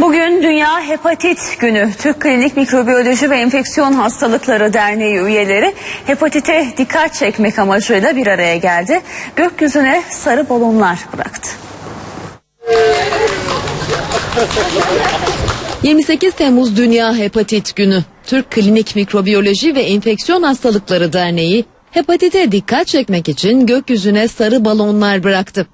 Bugün Dünya Hepatit Günü. Türk Klinik Mikrobiyoloji ve Enfeksiyon Hastalıkları Derneği üyeleri hepatite dikkat çekmek amacıyla bir araya geldi. Gökyüzüne sarı balonlar bıraktı. 28 Temmuz Dünya Hepatit Günü. Türk Klinik Mikrobiyoloji ve Enfeksiyon Hastalıkları Derneği hepatite dikkat çekmek için gökyüzüne sarı balonlar bıraktı.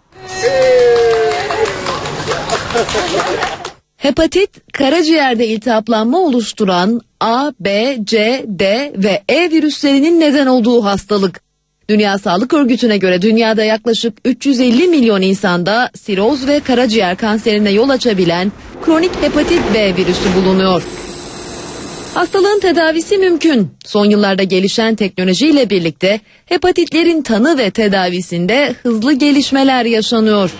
Hepatit, karaciğerde iltihaplanma oluşturan A, B, C, D ve E virüslerinin neden olduğu hastalık. Dünya Sağlık Örgütü'ne göre dünyada yaklaşık 350 milyon insanda siroz ve karaciğer kanserine yol açabilen kronik hepatit B virüsü bulunuyor. Hastalığın tedavisi mümkün. Son yıllarda gelişen teknolojiyle birlikte hepatitlerin tanı ve tedavisinde hızlı gelişmeler yaşanıyor.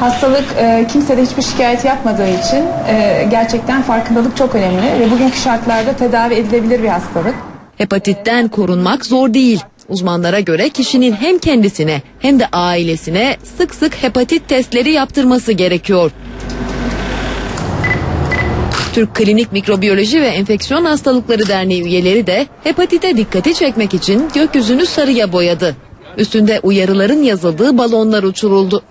Hastalık e, kimse de hiçbir şikayet yapmadığı için e, gerçekten farkındalık çok önemli ve bugünkü şartlarda tedavi edilebilir bir hastalık. Hepatitten korunmak zor değil. Uzmanlara göre kişinin hem kendisine hem de ailesine sık sık hepatit testleri yaptırması gerekiyor. Türk Klinik Mikrobiyoloji ve Enfeksiyon Hastalıkları Derneği üyeleri de hepatite dikkati çekmek için gökyüzünü sarıya boyadı. Üstünde uyarıların yazıldığı balonlar uçuruldu.